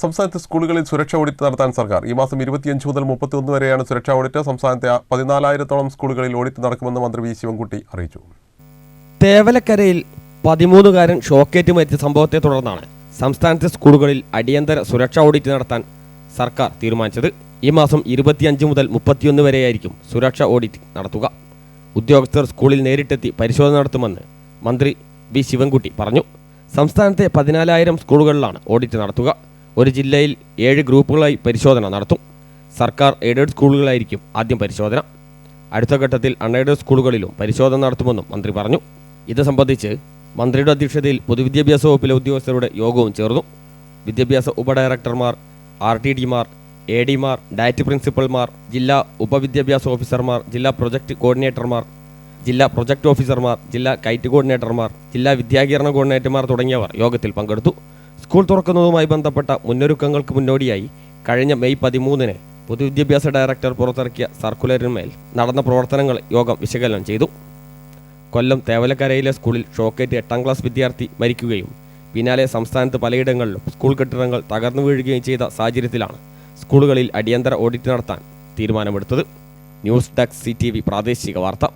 സംസ്ഥാനത്തെ സ്കൂളുകളിൽ സുരക്ഷ ഓഡിറ്റ് നടത്താൻ സർക്കാർ. ഈ മാസം ഇരുപത്തിയഞ്ച് മുതൽ മുപ്പത്തിയൊന്ന് വരെയാണ് സുരക്ഷാ ഓഡിറ്റ്. സംസ്ഥാനത്തെ പതിനാലായിരത്തോളം സ്കൂളുകളിൽ ഓഡിറ്റ് നടക്കുമെന്ന് മന്ത്രി വി. ശിവൻകുട്ടി അറിയിച്ചു. തേവലക്കരയിൽ പതിമൂന്നുകാരൻ ഷോക്കേറ്റ് മരിച്ച സംഭവത്തെ തുടർന്നാണ് സംസ്ഥാനത്തെ സ്കൂളുകളിൽ അടിയന്തര സുരക്ഷാ ഓഡിറ്റ് നടത്താൻ സർക്കാർ തീരുമാനിച്ചത്. ഈ മാസം ഇരുപത്തിയഞ്ച് മുതൽ മുപ്പത്തിയൊന്ന് വരെയായിരിക്കും സുരക്ഷാ ഓഡിറ്റ് നടത്തുക. ഉദ്യോഗസ്ഥർ സ്കൂളിൽ നേരിട്ടെത്തി പരിശോധന നടത്തുമെന്ന് മന്ത്രി വി. ശിവൻകുട്ടി പറഞ്ഞു. സംസ്ഥാനത്തെ പതിനാലായിരം സ്കൂളുകളിലാണ് ഓഡിറ്റ് നടത്തുക. ഒരു ജില്ലയിൽ ഏഴ് ഗ്രൂപ്പുകളായി പരിശോധന നടത്തും. സർക്കാർ എയ്ഡഡ് സ്കൂളുകളായിരിക്കും ആദ്യം പരിശോധന. അടുത്ത ഘട്ടത്തിൽ അൺഎയ്ഡഡ് സ്കൂളുകളിലും പരിശോധന നടത്തുമെന്നും മന്ത്രി പറഞ്ഞു. ഇത് സംബന്ധിച്ച് മന്ത്രിയുടെ അധ്യക്ഷതയിൽ പൊതുവിദ്യാഭ്യാസ വകുപ്പിലെ ഉദ്യോഗസ്ഥരുടെ യോഗവും ചേർന്നു. വിദ്യാഭ്യാസ ഉപഡയറക്ടർമാർ ആർ ടി ഡിമാർ എ ഡിമാർ ഡയറ്റ് പ്രിൻസിപ്പൽമാർ ജില്ലാ ഉപവിദ്യാഭ്യാസ ഓഫീസർമാർ ജില്ലാ പ്രൊജക്ട് കോർഡിനേറ്റർമാർ ജില്ലാ പ്രൊജക്ട് ഓഫീസർമാർ ജില്ലാ കൈറ്റ് കോർഡിനേറ്റർമാർ ജില്ലാ വിദ്യാകീരണ കോർഡിനേറ്റർമാർ തുടങ്ങിയവർ യോഗത്തിൽ പങ്കെടുത്തു. സ്കൂൾ തുറക്കുന്നതുമായി ബന്ധപ്പെട്ട മുന്നൊരുക്കങ്ങൾക്ക് മുന്നോടിയായി കഴിഞ്ഞ മെയ് പതിമൂന്നിന് പൊതുവിദ്യാഭ്യാസ ഡയറക്ടർ പുറത്തിറക്കിയ സർക്കുലറിന്മേൽ നടന്ന പ്രവർത്തനങ്ങൾ യോഗം വിശകലനം ചെയ്തു. കൊല്ലം തേവലക്കരയിലെ സ്കൂളിൽ ഷോക്കേറ്റ് എട്ടാം ക്ലാസ് വിദ്യാർത്ഥി മരിക്കുകയും പിന്നാലെ സംസ്ഥാനത്ത് പലയിടങ്ങളിലും സ്കൂൾ കെട്ടിടങ്ങൾ തകർന്നു വീഴുകയും ചെയ്ത സാഹചര്യത്തിലാണ് സ്കൂളുകളിൽ അടിയന്തര ഓഡിറ്റ് നടത്താൻ തീരുമാനമെടുത്തത്. ന്യൂസ് ഡെസ്ക് സി പ്രാദേശിക വാർത്ത.